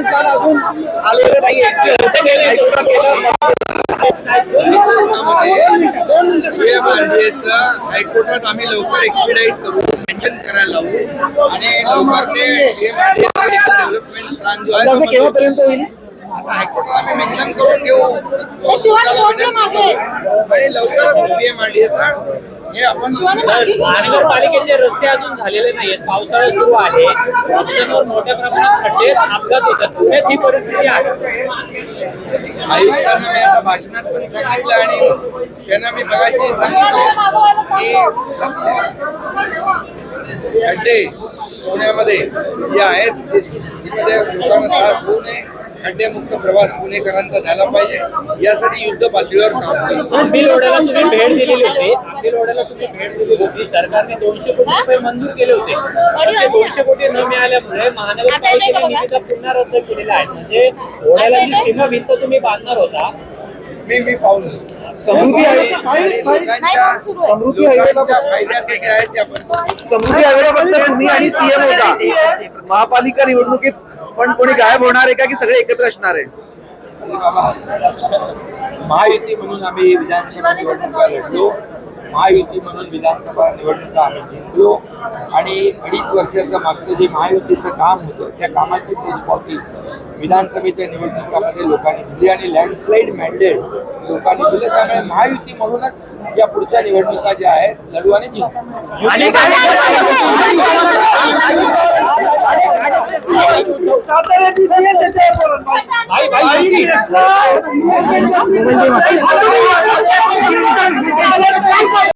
Development plan अजून आलेले नाहीये. हायकोर्टात आम्ही लवकर एक्सपिडाईट करू मेन्शन करायला लावू. आणि लवकर ते डेव्हलपमेंट केव्हापर्यंत होईल? आता हायकोर्टात आम्ही मेन्शन करून घेऊ. लवकरच सीएमआरडीएचा हे आपण महानगरपालिकेचे रस्ते अजून झालेले नाहीत पावसाळा सुरू आहे. रस्त्यांवर मोठ्या प्रमाणात खड्डे अपघात होतात. पुण्यात ही परिस्थिती आहे. आयुक्तांना मी आता भाषणात पण सांगितलं आणि त्यांना मी मगाशी सांगितलं की खड्डे पुण्यामध्ये जे आहेत लोकांना त्रास होऊ नये. खड्डेमुक्त प्रवास पुणेकरांचा झाला पाहिजे. यासाठी युद्ध पातळीवर काम रोडाला तुम्ही भेट दिलेली होती. आंबी रोडाला तुम्ही भेट दिलेली होती. सरकारने दोनशे कोटी रुपये मंजूर केले होते पण ते दोनशे कोटी न मिळाल्यामुळे महानगरपालिकेने निविदा पुन्हा रद्द केलेल्या आहेत म्हणजे ओढ्याला जी सीमा भिंत तुम्ही बांधणार होता मी मी पाहून. समृद्धी समृद्धी हायवेला लोकांच्या फायद्याचे जे आहे ते आपण समृद्धी फक्त तुम्ही आणि सीएम होता महापालिका निवडणुकीत पण कोणी गायब होणार आहे का की सगळे एकत्र असणार आहे? अरे बाबा महायुती म्हणून आम्ही विधानसभा निवडणुका लढलो. महायुती म्हणून विधानसभा निवडणुका आम्ही जिंकलो. आणि अडीच वर्षाचं मागचं जे महायुतीचं काम होतं त्या कामाची पोचपावती विधानसभेच्या निवडणुकामध्ये लोकांनी दिली. आणि लँडस्लाईड मॅन्डेट लोकांनी दिलं. त्यामुळे महायुती म्हणूनच या पुढच्या निवडणुका ज्या आहेत लढू आणि जिंकू. ভাই